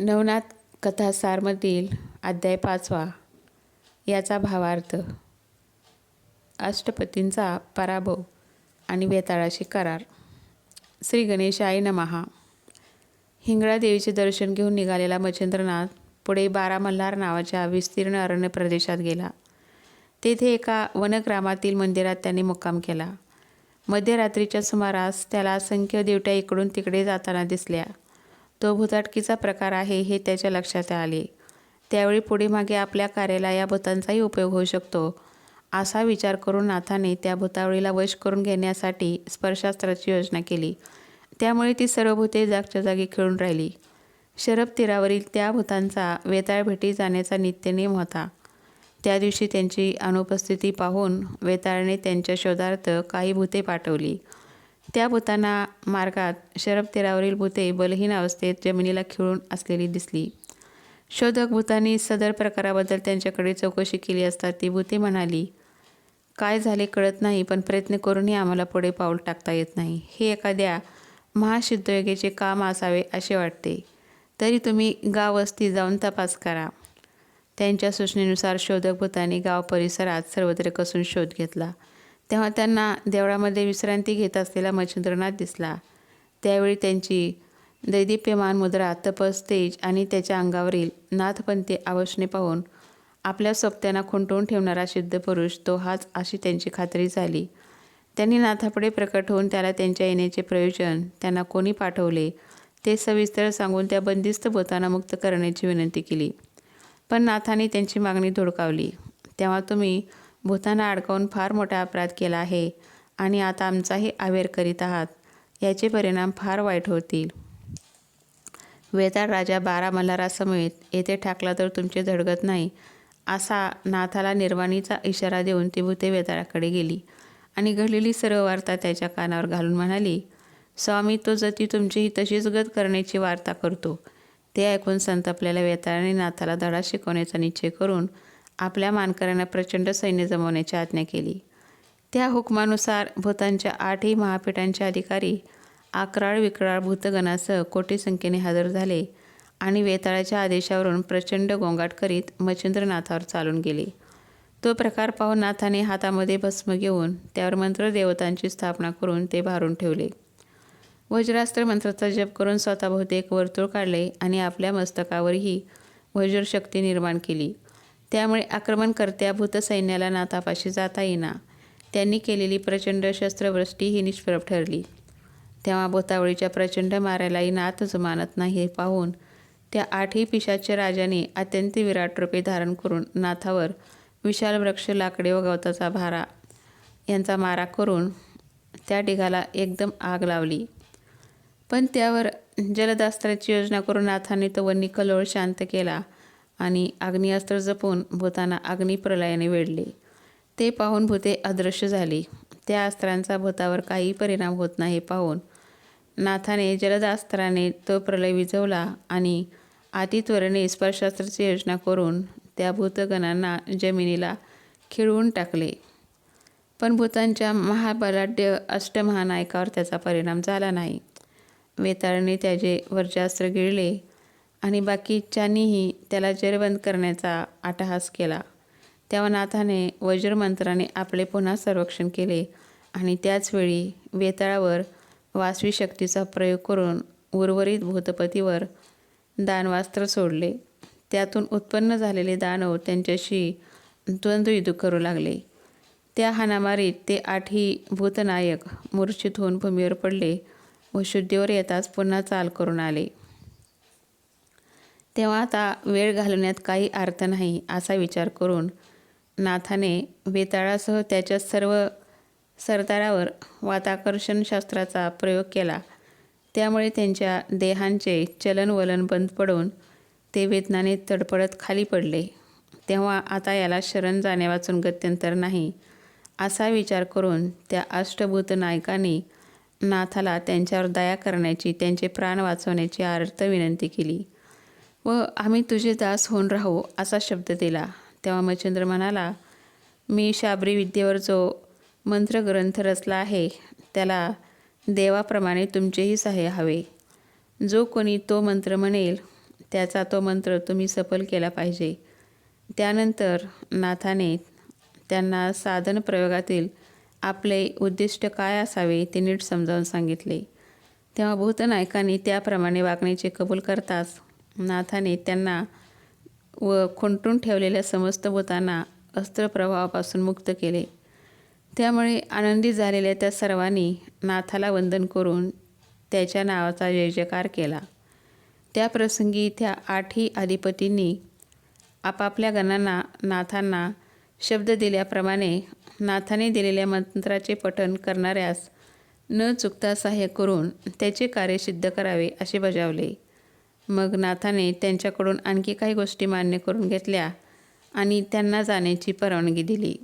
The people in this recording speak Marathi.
नवनाथ कथासारमधील अध्याय पाचवा याचा भावार्थ अष्टपतींचा पराभव आणि वेताळाशी करार. श्री गणेशाय नमहा हिंगळा देवीचे दर्शन घेऊन निघालेला मच्छिंद्रनाथ पुढे बारा मल्हार नावाच्या विस्तीर्ण अरण्य प्रदेशात गेला. तेथे एका वनग्रामातील मंदिरात त्यांनी मुक्काम केला. मध्यरात्रीच्या सुमारास त्याला असंख्य देवट्या इकडून तिकडे जाताना दिसल्या. तो भुताटकीचा प्रकार आहे हे त्याच्या लक्षात आले. त्यावेळी पुढे मागे आपल्या कार्याला या भूतांचाही उपयोग होऊ शकतो. असा विचार करून नाथाने त्या भूतावळीला वश करून घेण्यासाठी स्पर्शास्त्राची योजना केली. त्यामुळे ती सर्व भूते जागच्या जागी खेळून राहिली. शरब तीरावरील त्या भूतांचा वेताळ भेटी जाण्याचा नित्यनेम होता. त्या दिवशी त्यांची अनुपस्थिती पाहून वेताळने त्यांच्या शोधार्थ काही भूते पाठवली. त्या भूतांना मार्गात शरब तीरावरील भूते बलहीन अवस्थेत जमिनीला खिळून असलेली दिसली. शोधक भूतांनी सदर प्रकाराबद्दल त्यांच्याकडे चौकशी केली असता ती भूते म्हणाली काय झाले कळत नाही पण प्रयत्न करूनही आम्हाला पुढे पाऊल टाकता येत नाही. हे एखाद्या महासिद्धयोगीचे काम असावे असे वाटते. तरी तुम्ही गाव वस्ती जाऊन तपास करा. त्यांच्या सूचनेनुसार शोधक भूतांनी गाव परिसरात सर्वत्र कसून शोध घेतला. तेव्हा त्यांना देवळामध्ये विश्रांती घेत असलेला मच्छिंद्रनाथ दिसला. त्यावेळी त्यांची दैदिप्यमान मुद्रा तपस तेज आणि त्याच्या अंगावरील नाथपंथी आवशने पाहून आपल्या सोबत्यांना खुंटवून ठेवणारा सिद्ध पुरुष तो हाच अशी त्यांची खात्री झाली. त्यांनी नाथापुढे प्रकट होऊन त्याला त्यांच्या येण्याचे प्रयोजन त्यांना कोणी पाठवले ते सविस्तर सांगून त्या बंदिस्त भूतांना मुक्त करण्याची विनंती केली. पण नाथाने त्यांची मागणी धुडकावली. तेव्हा तुम्ही भूतांना अडकावून फार मोठा अपराध केला आहे आणि आता आमचाही आवेर करीत आहात. याचे परिणाम फार वाईट होतील. वेताळ राजा बारा मल्हारासमेत येथे ठाकला तर तुमचे धडगत नाही असा नाथाला निर्वाणीचा इशारा देऊन ती भूते वेताळाकडे गेली आणि घडलेली सर्व वार्ता त्याच्या कानावर घालून म्हणाली स्वामी तो जती तुमचीही तशीच गत करण्याची वार्ता करतो. ते ऐकून संतपलेल्या वेताळाने नाथाला धडा शिकवण्याचा निश्चय करून आपल्या मानकऱ्यांना प्रचंड सैन्य जमवण्याची आज्ञा केली. त्या हुकमानुसार भूतांच्या आठही महापीठांचे अधिकारी अकराळ विक्राळ भूतगणासह कोटी संख्येने हजर झाले आणि वेताळाच्या आदेशावरून प्रचंड गोंगाट करीत मच्छिंद्रनाथावर चालून गेले. तो प्रकार पाहून नाथाने हातामध्ये भस्म घेऊन त्यावर मंत्रदेवतांची स्थापना करून ते भारून ठेवले. वज्रास्त्र मंत्राचा जप करून स्वतःभोवती एक वर्तुळ काढले आणि आपल्या मस्तकावरही वज्रशक्ती निर्माण केली. त्यामुळे आक्रमणकर्त्या भूतसैन्याला नाथापाशी जाता येईना. त्यांनी केलेली प्रचंड शस्त्रवृष्टी ही निष्प्रभ ठरली. तेव्हा भूतावळीच्या प्रचंड मारायलाही नाथ जुमानत नाही हे पाहून त्या आठही पिशाच्या राजाने अत्यंत विराट रूपे धारण करून नाथावर विशाल वृक्ष लाकडे व गवताचा भारा यांचा मारा करून त्या ढिगाला एकदम आग लावली. पण त्यावर जलदास्त्राची योजना करून नाथाने तो वन्नी कलोळ शांत केला. आणि अग्निअस्त्र जपून भूतांना अग्निप्रलयाने वेढले. ते पाहून भूते अदृश्य झाली. त्या अस्त्रांचा भूतावर काही परिणाम होत नाही पाहून नाथाने जलदास्त्राने तो प्रलय विझवला आणि अतित्वरेने स्पर्शास्त्राची योजना करून त्या भूतगणांना जमिनीला खिळवून टाकले. पण भूतांच्या महाबलाढ्य अष्टमहानायकावर त्याचा परिणाम झाला नाही. वेताळने त्याचे वर्जास्त्र गिळले. आणि बाकीच्यांनीही त्याला जरबंद करण्याचा आटाहास केला. तेव्हा नाथाने वज्रमंत्राने आपले पुन्हा संरक्षण केले आणि त्याचवेळी वेताळावर वासवी शक्तीचा प्रयोग करून उर्वरित भूतपतीवर दानवास्त्र सोडले. त्यातून उत्पन्न झालेले दानव त्यांच्याशी द्वंद्वयुद्ध करू लागले. त्या हाणामारीत ते आठही भूतनायक मूर्छित होऊन भूमीवर पडले व शुद्धीवर येताच पुन्हा चाल करून आले. तेव्हा आता वेळ घालवण्यात काही अर्थ नाही असा विचार करून नाथाने वेताळासह त्याच्या सर्व सरदारावर वाताकर्षण शास्त्राचा प्रयोग केला. त्यामुळे त्यांच्या देहांचे चलनवलन बंद पडून ते वेदनाने तडपडत खाली पडले. तेव्हा आता याला शरण जाण्या वाचून गत्यंतर नाही असा विचार करून त्या अष्टभूत नायकांनी नाथाला त्यांच्यावर दया करण्याची त्यांचे प्राण वाचवण्याची आर्त विनंती केली. व आम्ही तुझे दास होऊन राहू असा शब्द दिला. तेव्हा मच्छिंद्र म्हणाला मी शाबरी विद्येवर जो मंत्रग्रंथ रचला आहे त्याला देवाप्रमाणे तुमचेही सहाय्य हवे. जो कोणी तो मंत्र म्हणेल त्याचा तो मंत्र तुम्ही सफल केला पाहिजे. त्यानंतर नाथाने त्यांना साधन प्रयोगातील आपले उद्दिष्ट काय असावे ते नीट समजावून सांगितले. तेव्हा भूतनायकांनी त्याप्रमाणे वागण्याचे कबूल करताच नाथाने त्यांना व खुंटून ठेवलेल्या समस्त भूतांना अस्त्रप्रभावापासून मुक्त केले. त्यामुळे आनंदी झालेल्या त्या सर्वांनी नाथाला वंदन करून त्याच्या नावाचा जय जयकार केला. त्या प्रसंगी त्या आठही अधिपतींनी आपापल्या गणांना नाथांना शब्द दिल्याप्रमाणे नाथाने दिलेल्या मंत्राचे पठण करणाऱ्यास न चुकता सहाय्य करून त्याचे कार्य सिद्ध करावे असे बजावले. मग नाथाने त्यांच्याकडून आणखी काही गोष्टी मान्य करून घेतल्या आणि त्यांना जाण्याची परवानगी दिली.